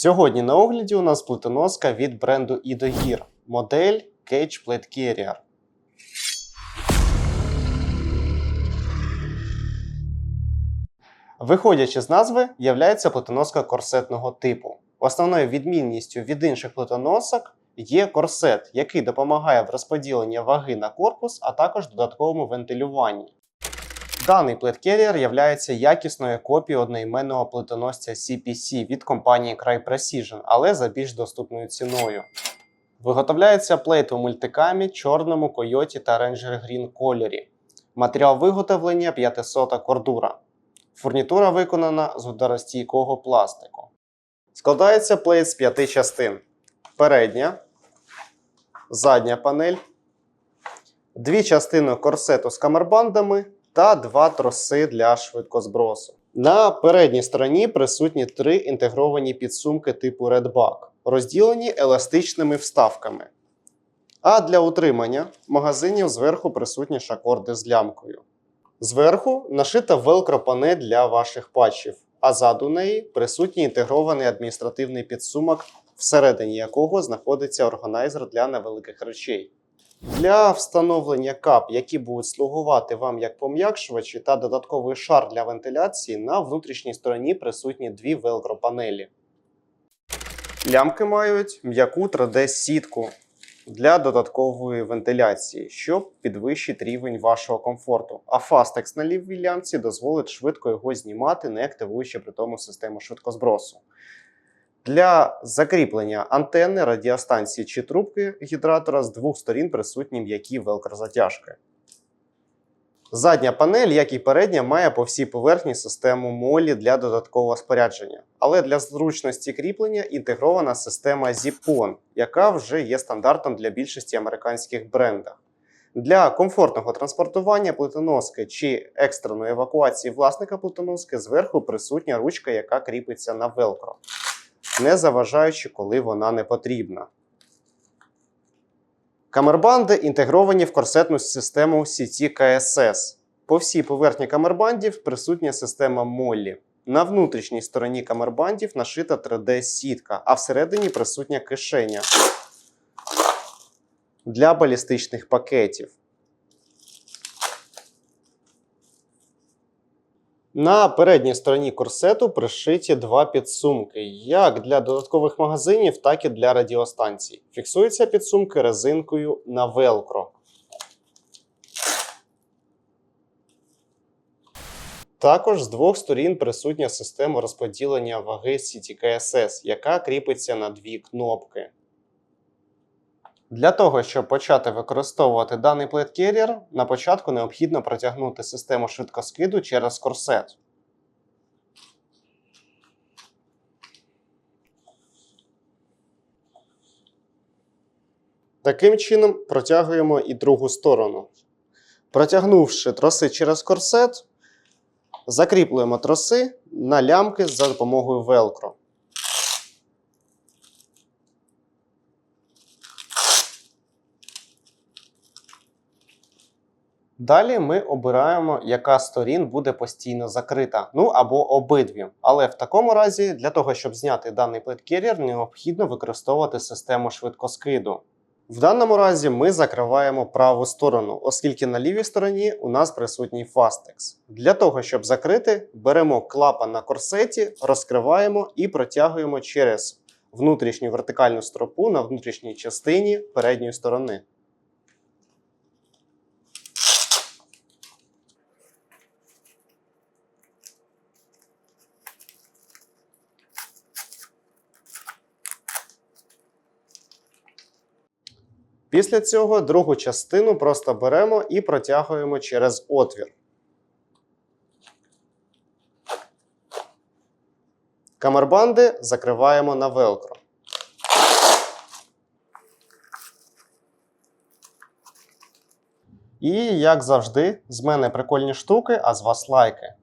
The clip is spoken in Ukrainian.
Сьогодні на огляді у нас плитоноска від бренду Ідогір, модель Cage Plate Carrier. Виходячи з назви, являється плитоноска корсетного типу. Основною відмінністю від інших плитоносок є корсет, який допомагає в розподіленні ваги на корпус, а також додатковому вентилюванні. Даний плиткеріер являється якісною копією одноіменного плитоносця CPC від компанії Cry Precision, але за більш доступною ціною. Виготовляється плейт у мультикамі, чорному, койоті та Ranger Green кольорі. Матеріал виготовлення 500 кордура. Фурнітура виконана з ударостійкого пластику. Складається плейт з п'яти частин: передня, задня панель, дві частини корсету з камербандами та два троси для швидкозбросу. На передній стороні присутні три інтегровані підсумки типу Redback, розділені еластичними вставками. А для утримання магазинів зверху присутні шакорди з лямкою. Зверху нашита велкро-панель для ваших патчів, а ззаду неї присутній інтегрований адміністративний підсумок, всередині якого знаходиться органайзер для невеликих речей. Для встановлення кап, які будуть слугувати вам як пом'якшувачі та додатковий шар для вентиляції, на внутрішній стороні присутні дві велкро-панелі. Лямки мають м'яку 3D-сітку для додаткової вентиляції, що підвищить рівень вашого комфорту. А Fastex на лівій лямці дозволить швидко його знімати, не активуючи при тому систему швидкозбросу. Для закріплення антенни, радіостанції чи трубки гідратора з двох сторін присутні м'які велкрозатяжки. Задня панель, як і передня, має по всій поверхні систему молі для додаткового спорядження. Але для зручності кріплення інтегрована система Zip-On, яка вже є стандартом для більшості американських брендів. Для комфортного транспортування плитоноски чи екстреної евакуації власника плитоноски зверху присутня ручка, яка кріпиться на велкро не заважаючи, коли вона не потрібна. Камербанди інтегровані в корсетну систему CT KSS. По всій поверхні камербандів присутня система Моллі. На внутрішній стороні камербандів нашита 3D-сітка, а всередині присутня кишеня для балістичних пакетів. На передній стороні корсету пришиті два підсумки, як для додаткових магазинів, так і для радіостанцій. Фіксуються підсумки резинкою на велкро. Також з двох сторін присутня система розподілення ваги CTKSS, яка кріпиться на дві кнопки. Для того, щоб почати використовувати даний плейткеріер, на початку необхідно протягнути систему швидкоскиду через корсет. Таким чином протягуємо і другу сторону. Протягнувши троси через корсет, закріплюємо троси на лямки за допомогою велкро. Далі ми обираємо, яка сторін буде постійно закрита, ну або обидві. Але в такому разі, для того, щоб зняти даний плейткеріер, необхідно використовувати систему швидкоскиду. В даному разі ми закриваємо праву сторону, оскільки на лівій стороні у нас присутній Fastex. Для того, щоб закрити, беремо клапан на корсеті, розкриваємо і протягуємо через внутрішню вертикальну стропу на внутрішній частині передньої сторони. Після цього другу частину просто беремо і протягуємо через отвір. Камербанди закриваємо на велкро. І, як завжди, з мене прикольні штуки, а з вас лайки.